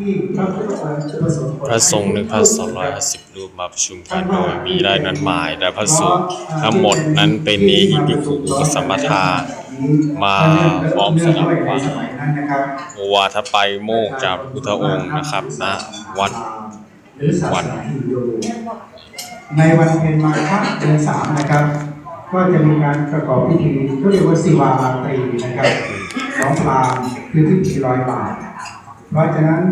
ที่พระพุทธองค์จะประสงค์ผลพระสงฆ์หนึ่งพันสองร้อยห้าสิบรูปมาประชุมกันโดยมีได้นัดหมายและพระสงฆ์ทั้งหมดนั้นเป็นเนหิปิคุอุปสัมปทา มาพร้อมสนับฟังสมัยนั้นนะครับโอวาทไปโมกจากพระพุทธองค์นะครับณวัดหรือศาสนาฮินดูในวันเพ็ญมาฆเดือนสามนะครับ ก็จะมีการประกอบพิธีก็เรียกว่าสิวาราตรีนะครับของพราหมณ์คือพิธีลอยบาตรเพราะฉะนั้น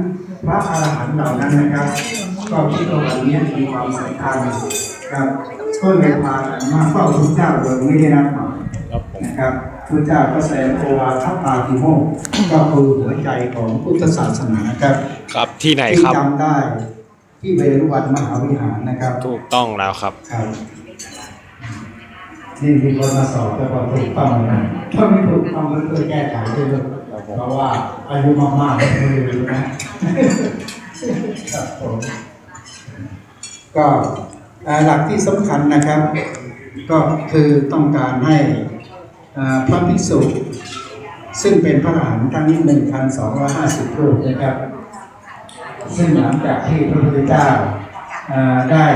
พระอรหันต์เหล่านั้นนะครับก็คิดว่าวันนี้มีความสำคัญครับก็เลยพากันมาเฝ้าพระเจ้าโดยไม่ได้นัดหมายครับผมนะครับพระเจ้าก็แสดงโอวาทปาติโมกข์ก็คือหัวใจของพุทธศาสนาครับ ครับที่ไหนที่ครับจำได้ ที่เวรุวันมหาวิหารนะครับ ถูกต้องแล้วครับครับนี่มีคนมาสอบแต่พอถูกต้องนะถ้าไม่ถูกต้องก็ช่วยแก้ไขด้วยลูก เพราะว่าอายุมากๆแล้วไม่รู้นะครับผมก็อ่าหลักที่สำคัญนะครับ ก็คือต้องการให้อ่าพระภิกษุซึ่งเป็นพระอรหันต์ทั้ง1,250รูปนะครับ ซึ่งหลังจากที่พระพุทธเจ้าอ่าได้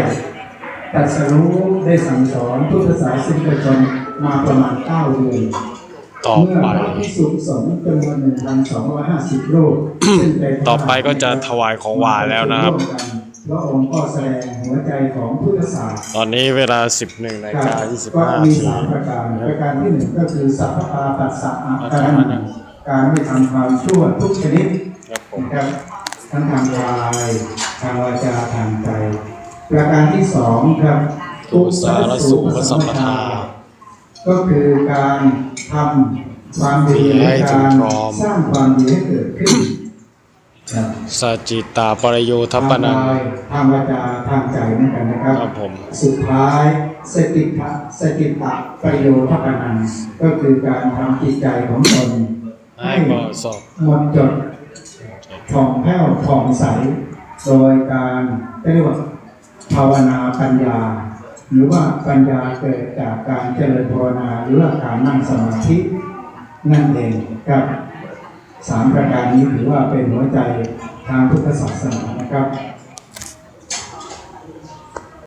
ตรัสรู้ได้สั่งสอนพุทธศาสนิกชนมาประมาณ9เดือน ต่อเมื่อไปพระภิกษุสงฆ์จำนวน1,250รูปซึ่งเป็นพระต่อไปก็จะถวายของหวานแล้วนะครับพระองค์ก็แสดงหัวใจของพุทธศาสนาตอนนี้เวลา 11นาฬิกาก็25มีนาทีสามประการประการที่หนึ่งก็คือสัพพะอาปัสสะอาการการไม่ทำความชั่วทุกชนิดครับผมนะครับทั้งทางกายทางวาจาทางใจ ประการที่สองครับ ตุสารสุปสัมปทา ก็คือการทำความดีให้และถึกางรพร้อมสร้างความดีให้เกิดขึ้นครับสจิตาปรโยทัปปนังทางกายทางวาจาทางใจเหมือนกันนะครับครับผมสุดท้ายสติทะสติตะประโยชน์ปนันก็คือการทำจิตใจของตนให้บริสอบหมดจดผ่องแผ้วผ่องใส โดยการเรียกว่าภาวนาปัญญา หรือว่าปัญญาเกิดจากการเจริญภาวนาหรือว่าการนั่งสมาธินั่นเองครับสามประการนี้ถือว่าเป็นหัวใจทางพุทธศาสนานะครับ